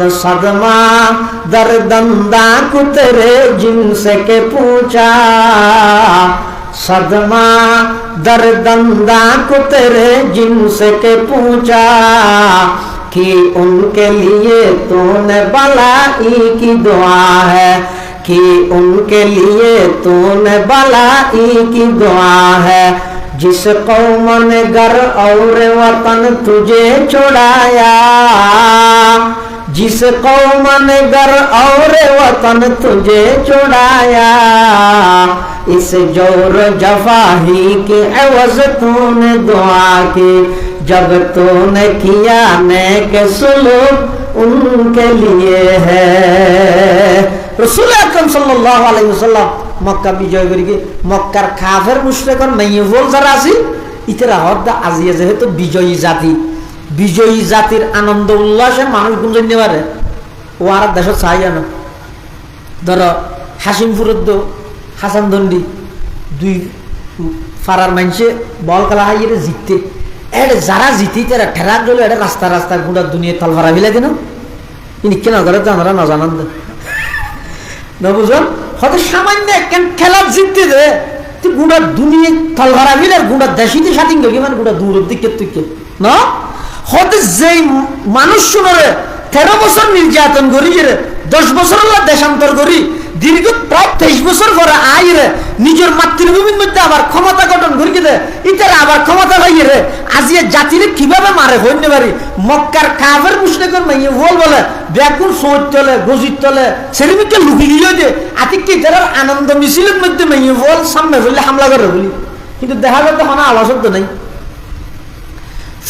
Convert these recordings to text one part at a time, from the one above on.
सदमा दर्दंदा को तेरे जिनसे के पूछा। सदमा दर्दंदा को तेरे जिनसे के पूछा कि उनके लिए तूने भलाई की दुआ है। कि उनके लिए तूने भलाई की दुआ है। जिस कौम ने घर और वतन तुझे छुड़ाया जिस कौम ने घर और वतन तुझे छुड़ाया इस जोर जफाही के एवज तूने दुआ की जब तूने किया नेक सुलूक उनके लिए है রসুল আকরম সাল্লাহ আলাইসাল্লাম মক্কা বিজয় করি কি মক্কার খাফের মুশরেকর মেয়েফল যারা আছে ইতারা হদ্দা আজিয়ে যেহেতু বিজয়ী জাতি বিজয়ী জাতির আনন্দ উল্লাসে মানুষ গুঞ্জন নিতে পারে। ও আর দেশত চাই না ধরো হাসিমপুরের তো হাসান দন্ডি দুই ফারার মানুষে বল খেলা হাইয়ে জিততে। এটা যারা জিতি, তারা ঠেলা গেল এটা রাস্তা রাস্তা গুঁড়া দুনিয়া তল ভাড়া ফেলে দিন ইনি কেন করে জানারা না জানান না বুঝুন হয়তো সামান্য একখান খেলার জিততে দে তুই গুঁড়া দুনিয়া তল ভাড়া ফেলে, আর গুঁড়া দেশিতে সাথে গেলি মানে গুঁড়া দূরের দিকে তুই না? হয়তো যেই মানুষ শুনরে, তেরো বছর নির্যাতন করি রে, দশ বছর দেশান্তর করি, দীর্ঘ প্রায় তেইশ বছর পরে আই রে, নিজের মাতৃভূমির মধ্যে আবার ক্ষমতা গঠন করি দে, ইতারা আবার ক্ষমতা পাই রে আজিয়ে জাতিরে কীভাবে মারে হইতে পারি মক্কার কাফের মুসলিকের মাইয়ে বল বলে বেগুন সৌর তলে গজির তলে সেরিমিকে লুকি গিয়ে দে আতিক কি তার আনন্দ মিছিলের মধ্যে মাইয়ে বল সামনে বললে হামলা করে বলি। কিন্তু দেখা যাচ্ছে কোনো আওয়াজ নাই।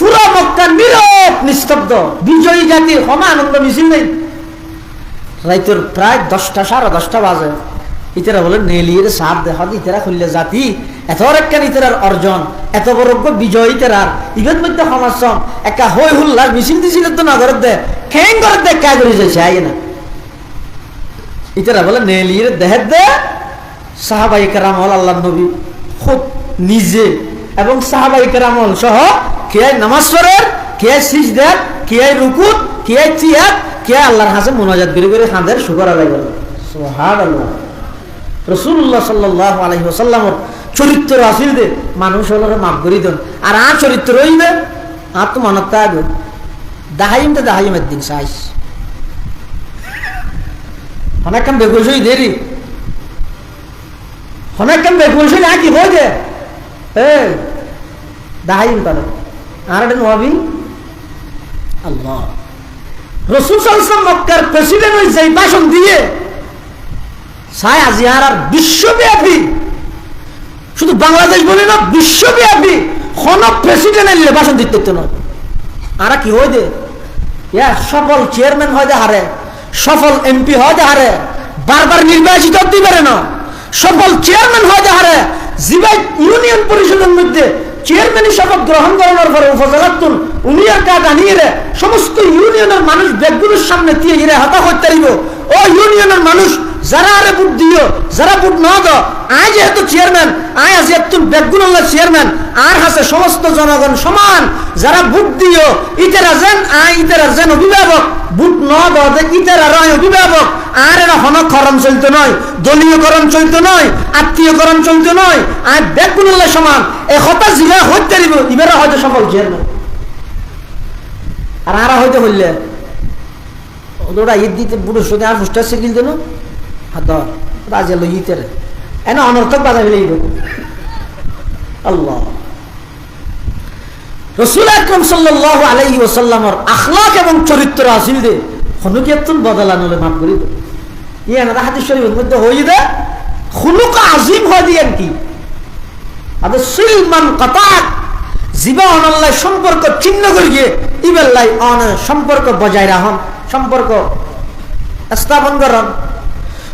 পুরা মক্কা নীরব, নিস্তব্ধ। বিজয়ী জাতির কোনো আনন্দ মিছিল নেই। রাইতর প্রায় দশটা, সাড়ে দশটা বাজে। ইতারা বলে নেলিয়ে সাপ দেখা ইতারা খুললে জাতি। এত একখান ইতারার অর্জন, এত বড় বিজয় ইতারার। ইভেন মধ্যে সমাজম একা হই হুল্লার মিছিল দিছিল তো না ঘরের দে। খেং ঘরের দে কা করে যাচ্ছে আই না। ইতারা বলে নেলিয়ে দেহের দে, সাহাবাই কারামল আল্লাহ নবী। খুব নিজে। এবং সাহাবাই কারামল সহ কে নামাজ পড়ের কে সিজ দেখ কে রুকুত কে চিয়াত কে আল্লাহর হাসে মোনাজাত করে করে খাঁদের শুকর আদায় করে সোহাদ আল্লাহ রসুল্লাহ সাল্লাহ আলহি ওসাল্লামর চরিত্র আসিল দে, মানুষ হলো মাফ করি দেন। আর আর চরিত্র হইবে আর তো মনত থাকবে দাহাইম তো দাহাইম একদিন সাইস অনেকক্ষণ বেগুল সই দেরি। অনেকক্ষণ বেগুল সই না কি হয়ে দে? এ দাহাইম তারা আর একটা নবী আল্লাহ। রসুল সাল্লাম মক্কার প্রেসিডেন্ট হয়েছে এই ভাষণ দিয়ে সাই আজিহার আর বিশ্বব্যাপী, শুধু বাংলাদেশ বলে না, বিশ্বব্যাপী কোন প্রেসিডেন্ট এলে ভাষণ দিতে নয় আর কি হয়ে দে? সফল চেয়ারম্যান হয় হারে, সফল এমপি হয় হারে, বারবার নির্বাচিত দিবে না। সফল চেয়ারম্যান হয় হারে জিবাই ইউনিয়ন পরিষদের মধ্যে চেয়ারম্যানই শপথ গ্রহণ করানোর পরে উপজেলাতুন উনি আর কাজ আনিয়ে সমস্ত ইউনিয়নের মানুষ ব্যাগগুলোর সামনে দিয়ে হতা করতে ও ইউনিয়নের মানুষ যারা আরে ভোট দিও, যারা ভোট না দাও আয় যেহেতু চেয়ারম্যান আয় আজ একটু ব্যাগগুলো চেয়ারম্যান আর হাসে সমস্ত জনগণ সমান। যারা ভোট দিও, ইতারা যেন, আয় ইতারা যেন অভিভাবক। ভোট ন দাও ইতারা রয় অভিভাবক। আর এরা হনক্ষরণ চলতে নয়, দলীয়করণ চলতে নয়, আত্মীয়করণ চলতে নয় আর ব্যাগগুলো সমান। এ হতা জিলা হইতে দিব, ইবারা হয়তো সফল চেয়ারম্যান আর আরা হইতে হইলে ওটা ঈদ দিতে বুড়ো সোদে আর ফুস্টার সিগিল দিল হাত রাজে লো ইতের। এনে অনর্থক বাধা ফেলে আল্লাহ। রসুল আকরম সাল্লাহ আলাই ওসাল্লামর আখলাক এবং চরিত্র আসিল দে হনুকেতুন বদলানলে মাফ করি দে ইয়ে না হাতির শরীফের মধ্যে হয়ে দে খুলুক আজিম হয় দিয়ে কি? আদের সুলমান কতাক জীবা অনল্লাই সম্পর্ক চিহ্ন করিয়ে ইবেল্লাই অন সম্পর্ক বজায় রাখুন, সম্পর্ক স্থাপন করুন।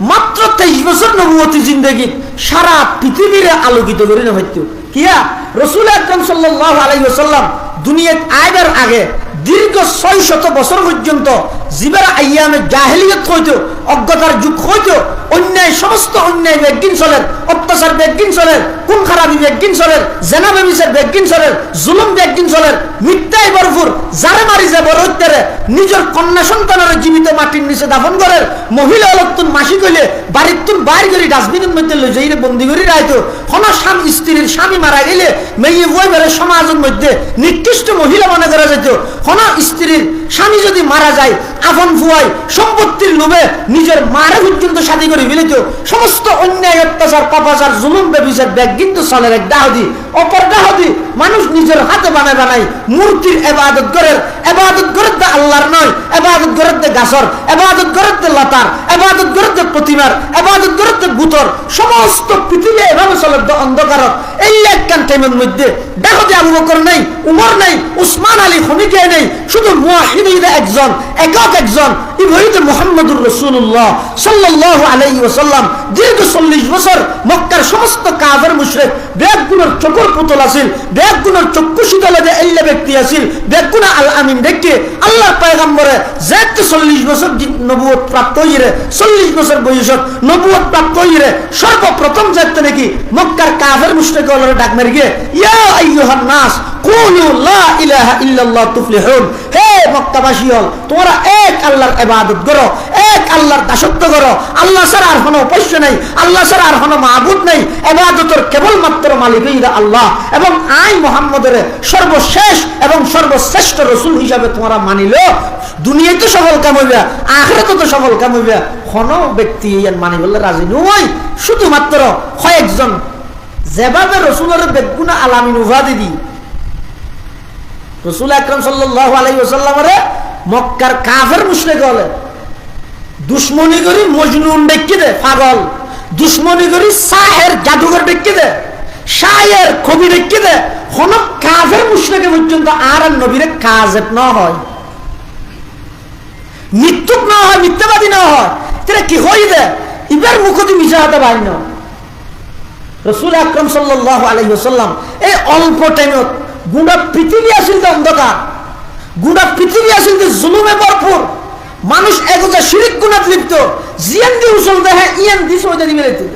মাত্র তেইশ বছর নবুয়তী জিন্দগি সারা পৃথিবীরে আলোকিত করে হইত। কিয়া? রসুল আকরম সাল্লাহ আলাইসাল্লাম দুনিয়াত আয়বার আগে দীর্ঘ ছয় শত বছর পর্যন্ত জীবের আইয়ামে জাহেলিয়ত হইতো, অজ্ঞতার যুগ হইতো, অন্যায়, সমস্ত অন্যায় বেগিন চলেন অত্যাচার বেগিন চলেন কোন খারাপি বেগিন চলেন জেনা বেবিসের বেগিন চলেন জুলুম বেগিন চলেন মিথ্যায় ভরপুর, যারে মারি যে বড় হইতে নিজের কন্যা সন্তানের জীবিত মাটির নিচে দাফন করেন মহিলা অলতুন মাসি কইলে, বাড়ির তুন বাইর করি, ডাস্টবিনের মধ্যে লই যাই বন্দি করি রাইতো কোন স্বামী, স্ত্রীর স্বামী মারা গেলে, মেয়ে বই বেড়ে সমাজের মধ্যে নিকৃষ্ট মহিলা মনে করা যেত কোন স্ত্রীর স্বামী যদি মারা যায় আপন ফুয়াই সম্পত্তির লোভে নিজের মারা পর্যন্ত সাথী করে মিলিত, সমস্ত অন্যায়, অত্যাচার, পাপাচার, জুলুম, বেবিচার, ব্যাগ কিন্তু চলের এক দাহদি। অপর দাহদি মানুষ নিজের হাতে বানায় বানায় মূর্তির এবাদত করে এবাদত দে আল্লাহর নয়, এবাদত দে গাছর, এবাদত করে লতার এবাদত করে প্রতিমার, এবাদত করে দে ভূতর, সমস্ত পৃথিবী এভাবে চলে অন্ধকার এই একখান টাইমের মধ্যে দেখো যে আবু বকর নেই, উমর নেই, উসমান আলী খনিকে নেই, শুধু মুয়াহিদ একজন, একক একজন ইবহিতে মোহাম্মদুর রসুল্লাহ সাল্লাল্লাহু আলাইহি ওয়াসাল্লাম দীর্ঘ চল্লিশ বছর মক্কার সমস্ত পুতল বেদগুলোর চক্ষু এল্লা ব্যক্তি আছিল বেদগুনা আল আমিন আল্লাহ পয়গম্বরে যেতে চল্লিশ বছর নবুয়ত প্রাপ্ত হইরে চল্লিশ বছর বয়সত নবুয়ত প্রাপ্ত হইরে সর্বপ্রথম নাকি মক্কার কাফের মুশরিক ডাক মেরে গিয়ে, ইয়া আইয়ুহান নাস, কুলু লা ইলাহা ইল্লাল্লাহ তুফলিহুন, হে মক্কাবাসী হল, তোমরা এক আল্লাহর ইবাদত করো, এক আল্লাহর দাসত্ব করো। আল্লাহ ছাড়া আর কোনো উপাস্য নেই, আল্লাহ ছাড়া আর কোনো মাহবুদ নেই। ইবাদতের কেবলমাত্র মালিকই আল্লাহ এবং আই মোহাম্মদের সর্বশেষ এবং সর্বশ্রেষ্ঠ রসুল হিসাবে তোমরা মানিল। দুনিয়ায় তো সফল কাম হইবা, আখেরাতে তো সফল কাম হইবা। কোনো ব্যক্তি ইয়ান মানি বললে রাজি নয় শুধুমাত্র কয়েকজন যেভাবে রসুলের বেগুনা আলামিন উভাদি দি রসুল আকরম সাল্লাহ আলাই ওসাল্লামরে মক্কার কাফের মুশরেক হলে। দুশ্মনী করি মজনুন ডেকে দে, পাগল। দুশ্মনী করি সাহের জাদুঘর ডেকে দে শায়ের কবি ডেকে দে। হন কাফের মুশরেকে পর্যন্ত আর আর নবীরে কাজেত ন হয়। মৃত্যুক না হয়, মিথ্যাবাদী না হয়। তাহলে কি হই দে? ইবার মুখতি মিশা হাতে বাইন রসুল আকরম সাল্লাহ আলহিহাল্লাম এই অল্প টাইমত গুড়া পৃথিবী আসিল অন্ধকার। গুড়া পৃথিবী তো জুলুমে ভরপুর। মানুষ একতা শিরিক গুণাত লিপ্ত। জিয়ান দি উসল দেহে, ইয়ান দি সইতে দিবে রেতে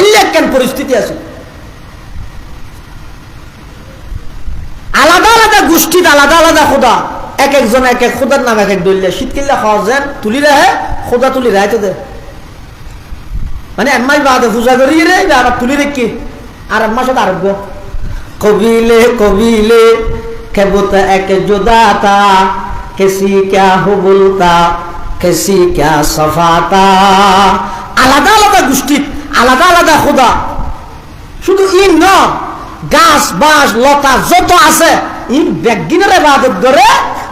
এই একখান পরিস্থিতি আছে? আলাদা আলাদা গোষ্ঠীর আলাদা আলাদা খোদা। এক একজন, এক এক খোদার নাম, এক এক দলিয়া শীতকালে খাওয়া যেন তুলি রাহে, খোদা তুলি তো দে মানে এম্মাই বাদে পূজা করি রে আর তুলি রেখি। আর এম্মার সাথে আরোগ্য। কবিলে কবিলে খেবত এক জুদাতা? কেসি ক্যা হুবুলতা? কেসি ক্যা সফাতা? আলাদা আলাদা গোষ্ঠী, আলাদা আলাদা খোদা। শুধু ই ন, গাছ বাস লতা, যত আছে ই বেগিনের ইবাদত করে,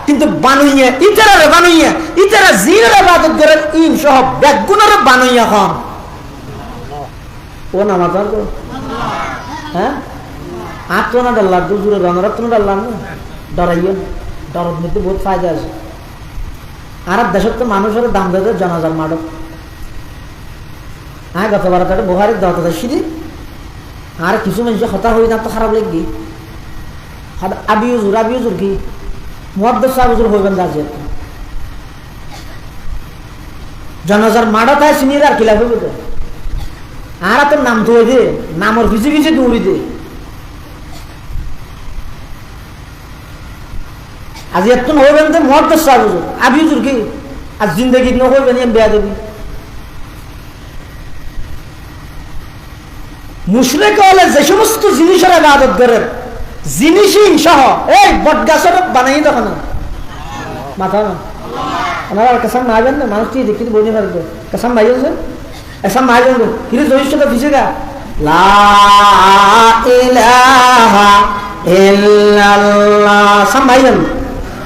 কিন্তু বানুইয়ে ইতারে বানুইয়ে, ইতারা জিনের ইবাদত করে, ইন সহ বেগুনের বানুইয়া হন। ও নামাজ আর হ্যাঁ আত্মনা ডাল্লা দুজুরে রঙের আত্মনা ডাল্লাম না। ডরাইও না মধ্যে বহুত ফায়দা আছে। আর দেশের তো মানুষের দাম দেয় জনাজার মাডক হ্যাঁ গত বার কাটে বোহারের দত সিঁড়ি। আর কিছু মানুষ হতা হয়ে না, তো খারাপ লাগবি। আবি উজুর আবি উজুর কি? মহাদ্দ সাহেব হইবেন রাজি জনাজার মাডক হয় সিনিয়র আর কিলা হইবে? আর তোর নাম তো দে, নামর পিছে পিছে দৌড়ি দে। আজি এত হইবেন তো মত তো সাবু আবি কি? আর জিন্দগি ন হইবেন এম বেয়া দেবি মুশরিক হলে যে সমস্ত জিনিসের ইবাদত করে জিনিসই সহ এই বট গাছের বানাই দেখো না মাথা না। ওনারা কাসাম মারবেন না মানুষ কি দেখি বই নিয়ে পারবে কাসাম মাইবেন এসব মারবেন কিন্তু জয়িষ্ঠতা পিছিয়ে গা। লা ইলাহা ইল্লাল্লাহ। সাম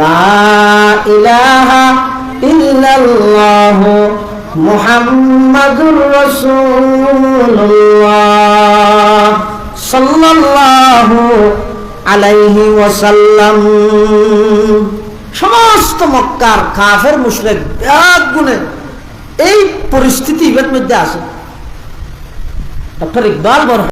লা ইলাহা আলাইহি সমস্ত মক্কার কাফের, মুশরিক এক গুণে এই পরিস্থিতি ইবের মধ্যে আছে। ডক্টর ইকবাল বড়